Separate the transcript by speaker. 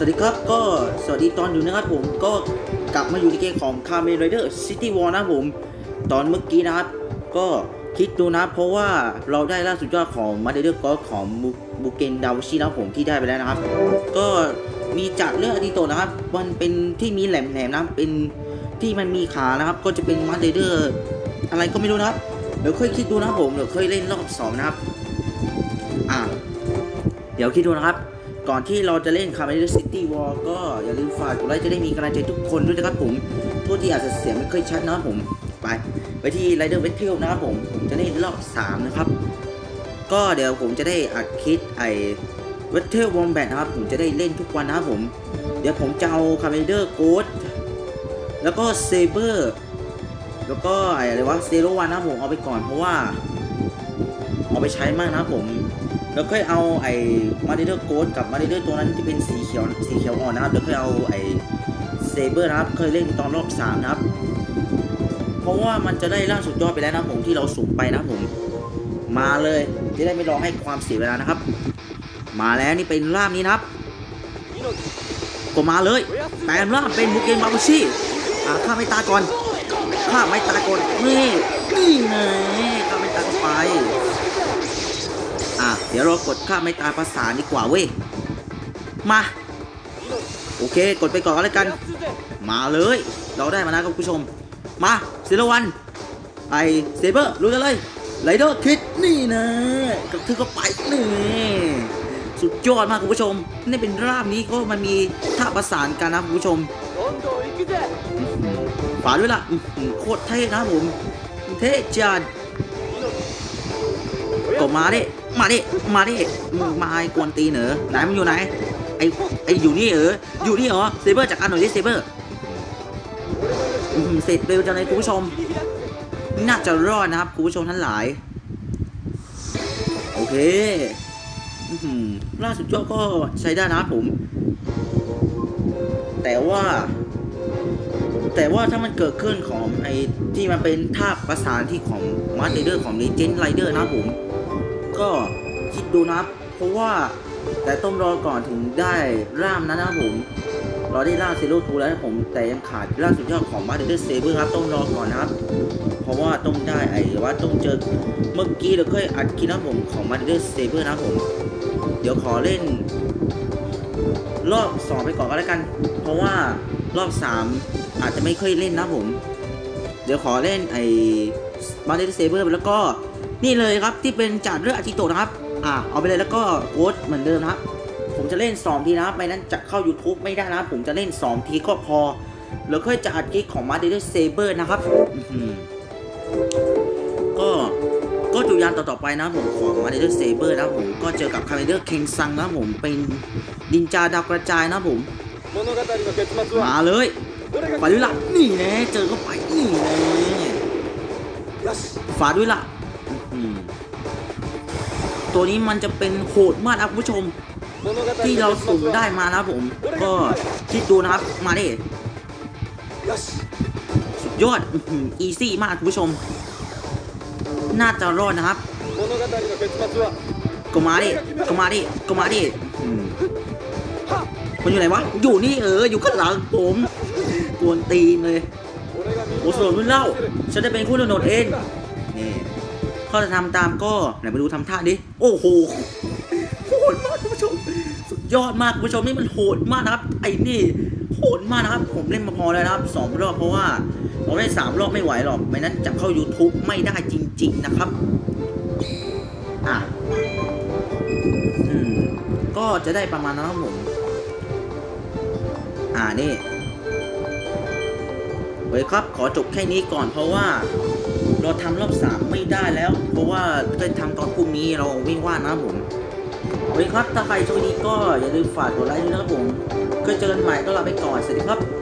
Speaker 1: สวัสดีครับก็สวัสดีตอนอยู่นะครับผมก็กลับมาอยู่ในเกมของ c a r m e n Rider City War นะผม ตอนเมื่อกี้นะครับ ก็คิดดูนะเพราะว่าเราได้ล่าสุดยอดของมาเดอร์ก็ของบูเกนดาวชินะผมที่ได้ไปแล้วนะครับ ก็มีจากเรื่องอดีโตนะครับ มันเป็นที่มีแหลมแหลมๆนะเป็นที่มันมีขานะครับ ก็จะเป็นมาเดอร์อะไรก็ไม่รู้นะครับเดี๋ยวค่อยคิดดูนะผมเดี๋ยวค่อยเล่นรอบสองนะครับอ่าเดี๋ยวคิดดูนะครับ ก่อนที่เราจะเล่น c a r m e n City War ก็อย่าลืมฝากกดไลค์จะได้มีกำลังใจทุกคนด้วยนะครับผมโทษที่อาจจะเสียงไม่ค่อยชัดนะครับผม ไป ไปที่ Rider w e t t e l นะครับผมผมจะเล่นรอบ 3 นะครับ ก็เดี๋ยวผมจะได้อัดคลิปไอ้ w e t t e l Wombat นะครับ ผมจะได้เล่นทุกวันนะครับผม เดี๋ยวผมจะเอา c a r m e n Ghost แล้วก็ Saber แล้วก็ไอ้อะไรวะ Zero One นะครับผมเอาไปก่อนเพราะว่า เอาไปใช้มากนะครับผม แล้วค่อยเอาไอ้มาริเดอร์โกดกับมาริเดอร์ตัวนั้นที่เป็นสีเขียวสีเขียวอ่อนนะครับแล้วค่อยเอาไอ้เซเบอร์นะครับเคยเล่นตอนรอบสามนะครับ เพราะว่ามันจะได้ล่าสุดยอดไปแล้วนะผมที่เราสุ่มไปนะผม มาเลยจะได้ไม่รอให้ความเสียเวลานะครับ มาแล้วนี่เป็นร่ามนี้นะครับก็มาเลยแต่ร่ามเป็นบุกเกนมาบุชิอ่าข้าไม่ตาก่อนข้าไม่ตาก่อนนี่นี่ไงข้าไม่ตาก็ไป เดี๋ยวเรากดข้ามไม่ตามภาษาดีกว่าเว้ย มา โอเค กดไปก่อนแล้วกัน มาเลย เราได้มาแล้วครับคุณผู้ชม มาเซลวัน ไอเซเบอร์รู้กันเลยไรเดอร์คิดนี่นะกับเธอก็ไปนี่สุดยอดมากคุณผู้ชม นี่เป็นราบนี้ก็มันมีท่าประสานกันนะคุณผู้ชมฝาด้วยล่ะโคตรเท่นะผม เท่จัด ก็มาดิ มาดิ มาดิ มึงมาไอ้กวนตีเหรอไหนมันอยู่ไหน ไอ้ไอ้อยู่นี่เหรออยู่นี่เหรอเซเบอร์จากการหน่อยดิเซเบอร์อือเสร็จเร็วจังเลยคุณผู้ชม น่าจะรอดนะครับคุณผู้ชมทั้งหลาย โอเคอือล่าสุดยอดก็ใช้ได้นะผม แต่ว่า แต่ว่าถ้ามันเกิดขึ้นของไอ้ที่มันเป็นท่าประสานที่ของมาร์เดอร์ของ Legend Rider นะครับผม ก็คิดดูนะครับ เพราะว่าแต่ต้องรอก่อนถึงได้ร่ามนั้นะครับผมเราได้ร่ามเซโร่ทูแล้วนะผมแต่ยังขาดร่ามสุดยอดของมาเดอร์เซเบอร์ครับต้องรอก่อนนะครับ เพราะว่าต้องได้ไอ้ว่าต้องเจอเมื่อกี้เราเคยอัดคลิปนะผมของมาเดอร์เซเบอร์นะผม เดี๋ยวขอเล่น รอบสองไปก่อนก็แล้วกัน เพราะว่ารอบสามอาจจะไม่เคยเล่นนะผม เดี๋ยวขอเล่นไอ้มาเดนเซเบอร์แล้วก็ นี่เลยครับที่เป็นจัดเลือดอากิโตนะครับ อ่าเอาไปเลยแล้วก็โค้ดเหมือนเดิมนะครับ ผมจะเล่น 2 ทีนะครับ ไม่นั้นจะเข้า YouTube ไม่ได้นะผมจะเล่น 2 ทีก็พอ แล้วค่อยจะอัดคลิปของมาร์เดอร์เซเบอร์นะครับก็ก็จุยานต่อๆไปนะผมของมาเดอร์เซเบอร์นะผมก็เจอกับคาเมเดอร์เคนซังนะผมเป็นดินจาดาวกระจายนะผมมาเลยฝาดุละนี่แน่เจอเข้าไปนี่แน่ฝาดุล่ะ ตัวนี้มันจะเป็นโหดมากครับผู้ชม ที่เราสุ่มได้มานะผม ก็คิดดูนะครับมาดิสุดยอดอีซี่มากผู้ชม น่าจะรอดนะครับก็มาดิก็มาดิก็มาดิมันอยู่ไหนวะ อยู่นี่เออ อยู่ข้างหลังผมกวนตีนเลย โอ้สโลนรุ่นเล่า ฉันจะเป็นคู่โดดเองนี่ เขาจะทำตามก็ไหนมาดูทำท่าดิ โอ้โห โหดมากคุณผู้ชม สุดยอดมากคุณผู้ชมนี่มันโหดมากนะครับ ไอ้นี่โหดมากนะครับ ผมเล่นมาพอแล้วนะครับสองรอบเพราะว่าผมเล่สามรอบไม่ไหวหรอกไม่นั้นจะเข้า YouTube ไม่ได้จริง ๆนะครับ อะอืมก็จะได้ประมาณนั้นครับผม อ่านี่เฮ้ยครับ ขอจบแค่นี้ก่อนเพราะว่า เราทำรอบสามไม่ได้แล้ว เพราะว่าจะทำตอนพรุ่งนี้เราไม่ว่านะผมโอเคครับ ถ้าใครชอบนี้ก็อย่าลืมฝากกดไลค์ด้วยนะครับผมก็เจอกันใหม่ก็ลาไปก่อน สวัสดีครับ